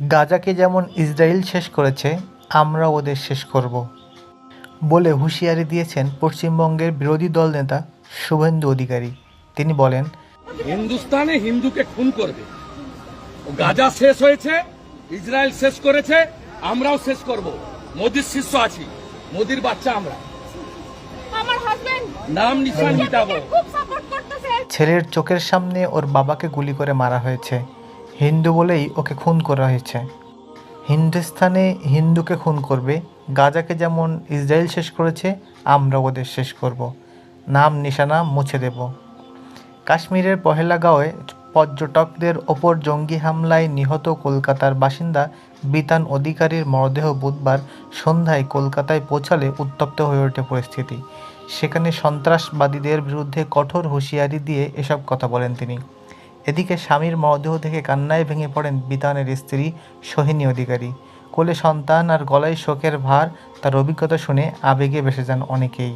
গাজাকে যেমন ইসরায়েল শেষ করেছে আমরা ওদের শেষ করব। বলে হুঁশিয়ারি দিয়েছেন পশ্চিমবঙ্গের বিরোধী দল নেতা শুভেন্দু অধিকারী। তিনি বলেন হিন্দুস্তানে হিন্দুকে খুন করবে। গাজা শেষ হয়েছে ইসরায়েল শেষ করেছে আমরাও শেষ করব। মোদির শিষ্য আছি মোদির বাচ্চা আমরা। আমার নাম নিশান মিটাবো। খুব সাপোর্ট করতেছে। ছেলের চোখের সামনে ওর বাবাকে গুলি করে মারা হয়েছে। হিন্দু বলেই ওকে খুন করা হয়েছে। হিন্দুস্থানে হিন্দুকে খুন করবে, গাজাকে যেমন ইসরায়েল শেষ করেছে আমরা ওদের শেষ করব। নাম নিশানা মুছে দেব। কাশ্মীরের পহেলাগাঁওয়ে পর্যটকদের ওপর জঙ্গি হামলায় নিহত কলকাতার বাসিন্দা বিতান অধিকারীর মরদেহ বুধবার সন্ধ্যায় কলকাতায় পৌঁছালে উত্তপ্ত হয়ে ওঠে পরিস্থিতি। সেখানে সন্ত্রাসবাদীদের বিরুদ্ধে কঠোর হুঁশিয়ারি দিয়ে এসব কথা বলেন তিনি। এদিকে স্বামীর মরদেহ থেকে কান্নায় ভেঙে পড়েন বিতানের স্ত্রী সোহিনী অধিকারী। কোলে সন্তান আর গলায় শোকের ভার, তার অভিজ্ঞতা শুনে আবেগে বেসে যান অনেকেই।